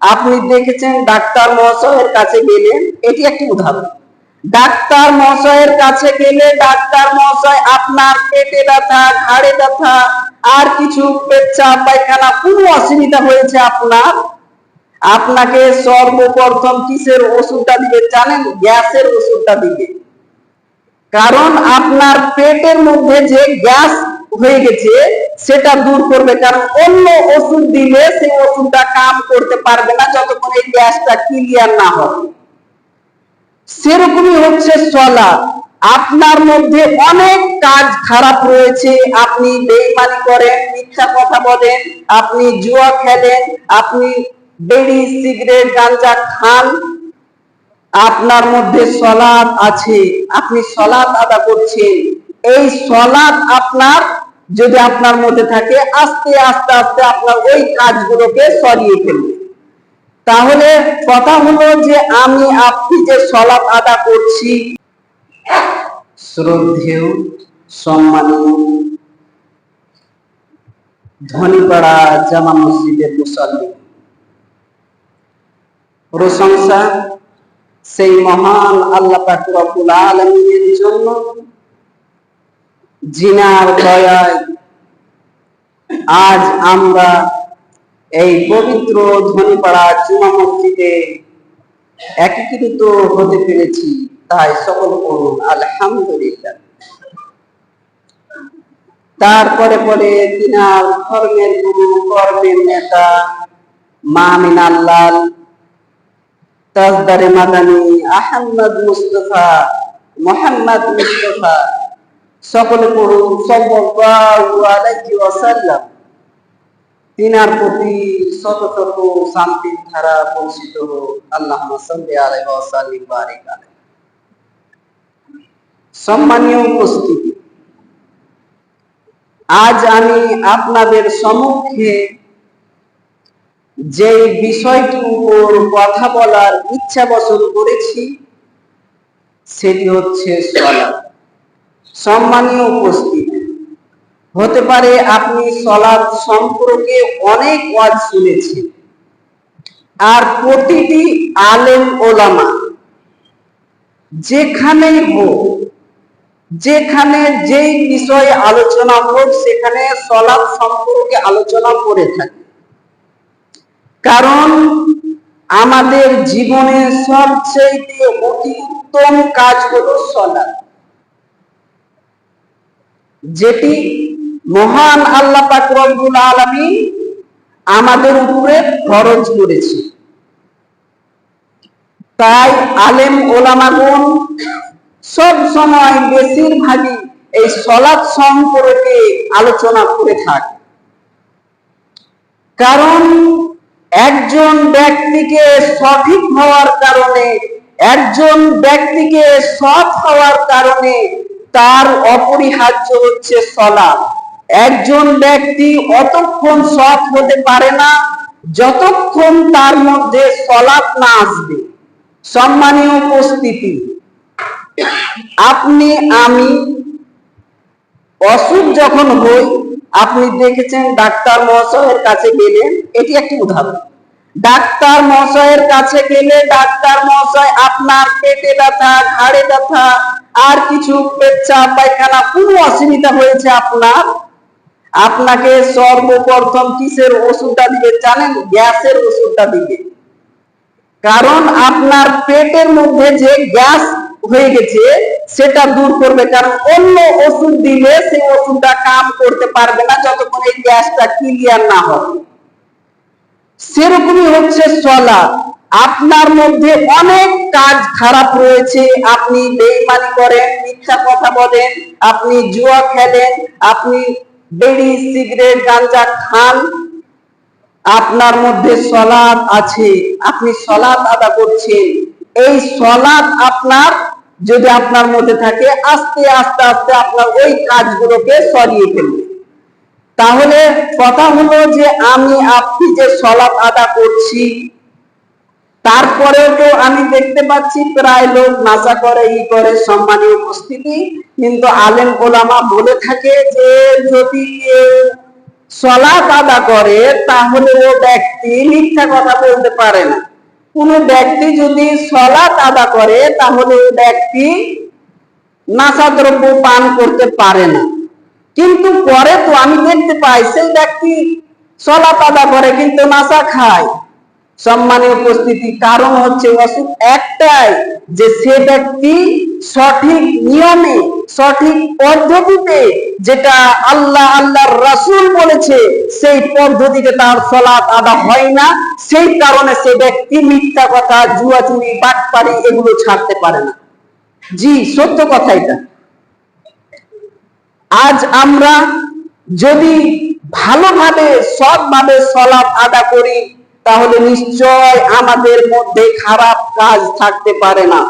আপনি দেখেছেন ডাক্তার মহাশয়ের কাছে গেলেন এটি একটি উদাহরণ। ডাক্তার মহাশয়ের কাছে গেলে, ডাক্তার মহাশয়, আপনার পেটে ব্যথা, ঘাড়ে ব্যথা, আর কিছু পেচ্ছাপ পায়খানা, কোনো অসুবিধা হয়েছে আপনার? আপনাকে সর্বপ্রথম কিসের ওষুধটা দিবে জানেন? গ্যাসের ওষুধটা দিবে। কারণ আপনার পেটের মধ্যে যে গ্যাস হয়ে গেছে সেটা দূর করবে, কারণ অন্য ওষুধ দিলে সেই ওষুধটা কাম করতে পারবে না, যতক্ষণ এই গ্যাসটা ক্লিয়ার না হয়। সেরকমই হচ্ছে চলা আপনার মধ্যে অনেক কাজ খারাপ রয়েছে, আপনি বেইমানি করেন, মিথ্যা কথা বলেন, আপনি জুয়া খেলেন, আপনি বেড়ি সিগারেট, গাঞ্জা খান, আপনার মধ্যে সলাদ আছে। আপনি সলাদ আদা করছেন। এই সলাদ আপনার যদি আপনার মধ্যে থাকে, আস্তে আস্তে আস্তে আপনার ওই কাজগুলোকে সরিয়ে ফেলবে তাহলে কথা হলো যে আমি আপনি যে সলাপ আদা করছি, শ্রদ্ধেয়, সম্মানীয় ধনীপাড়া জামা মসজিদের মুসল্লি। প্রশংসা সেই মহান আল্লাহ পাক রব্বুল আলামিনের জন্য জিনার দয়ায় আজ আমরা এই পবিত্র ধনীপাড়া জুমা মসজিদে একীকৃত হতে পেরেছি, তাই সকল করুন আলহামদুলিল্লাহ। তারপরে পরে তিনার ধর্মের গুরু, কর্মের নেতা মামিন আল্লাহ তাজদারে মাদানি আহমদ মুস্তফা, মোহাম্মদ মুস্তফা সকলে পড়ুন ওয়াসাল্লাম। তিনার প্রতি শত শত শান্তির ধারা পরিচিত হোক আল্লাহ সম্মানীয় উপস্থিতি, আজ আমি আপনাদের সম্মুখে যে বিষয়টির উপর কথা বলার ইচ্ছা পোষণ করেছি, সেটি হচ্ছে সলাৎ। সম্মানীয় উপস্থিত, হতে পারে আপনি সলাৎ সম্পর্কে অনেক ওয়াজ শুনেছেন। আর প্রতিটি আলেম ওলামা যেখানেই হোক, যেখানে যেই বিষয়ে আলোচনা হোক, সেখানে সলাৎ সম্পর্কে আলোচনা করে থাকে। কারণ আমাদের জীবনে সবচেয়ে অতি উত্তম কাজ হলো সলাৎ। যেটি মহান আল্লাহ পাক রব্বুল আলামিন আমাদের উপরে খরচ করেছে। তাই আলেম ওলামাগণ সব সময় বেশিরভাগই এই সলাৎ সম্পর্কে আলোচনা করে থাকে। কারণ একজন ব্যক্তিকে সঠিক হওয়ার কারণে, একজন ব্যক্তিকে সৎ হওয়ার কারণে তার অপরিহার্য হচ্ছে সলাৎ। একজন ব্যক্তি অতক্ষণ সৎ হতে পারে না, যতক্ষণ তার মধ্যে সলাৎ না আসবে। সম্মানীয় উপস্থিতি, আপনি, আমি অসুখ যখন হই, আপনি দেখেছেন ডাক্তার মহাশয়ের কাছে গেলেন এটি একটি উদাহরণ। ডাক্তার মহাশয়ের কাছে গেলে ডাক্তার মহাশয়, আপনার পেটে ব্যথা, ঘাড়ে ব্যথা, আর কিছু পেচ্ছাপ পায়খানা কোনো অসুবিধা হয়েছে আপনার? আপনাকে সর্বপ্রথম কিসের ওষুধটা দিবে জানেন? গ্যাসের ওষুধটা দিবে। কারণ আপনার পেটের মধ্যে যে গ্যাস হয়ে গেছে, সেটা দূর করবে। কারণ অন্য ওষুধ দিলে সেই ওষুধটা কাম করতে পারবে না, যতক্ষণ এই গ্যাসটা ক্লিয়ার না হবে সেরকমই হচ্ছে চলা আপনার মধ্যে অনেক কাজ খারাপ রয়েছে। আপনি বেইমানি করেন, মিথ্যা কথা বলেন, আপনি জুয়া খেলেন, আপনি বেড়ি, সিগারেট গাঞ্জা খান। আপনার মধ্যে সলাদ আছে। আপনি সলাদ আদা করছেন। এই সলাদ আপনার, যদি আপনার মধ্যে থাকে, আস্তে আস্তে আস্তে আপনার ওই কাজগুলোকে সরিয়ে ফেলবে তাহলে কথা হলো যে আমি আপনি যে সলাপ আদা করছি, তারপরেও তো আমি দেখতে পাচ্ছি প্রায় লোক নাচা করে, ই করে, সম্মানীয় উপস্থিতি। কিন্তু আলেম ওলামা বলে থাকে যে যদি সলাৎ আদা করে, তাহলে ও ব্যক্তি মিথ্যা কথা বলতে পারে না। কোন ব্যক্তি যদি সলাৎ আদা করে, তাহলে ও ব্যক্তি নাচা দ্রব্য পান করতে পারে না। কিন্তু পরে তো আমি দেখতে পাই, সেই ব্যক্তি সলাৎ আদা করে কিন্তু নাশা খায়। সম্মানীয় উপস্থিতি, কারণ হচ্ছে অসুখ একটাই যে সে ব্যক্তি সঠিক নিয়মে, সঠিক পদ্ধতিতে যেটা আল্লাহ, আল্লাহর রাসূল বলেছে, সেই পদ্ধতিতে তার সলাৎ আদা হয় না। সেই কারণে সে ব্যক্তি মিথ্যা কথা, জুয়াচুরি, বাটপারি এগুলো ছাড়তে পারে না। জি, সত্য কথা এটা। আজ আমরা যদি ভালোভাবে, সৎভাবে সলাপ আদা করি, তাহলে নিশ্চয় আমাদের মধ্যে খারাপ কাজ থাকতে পারে না।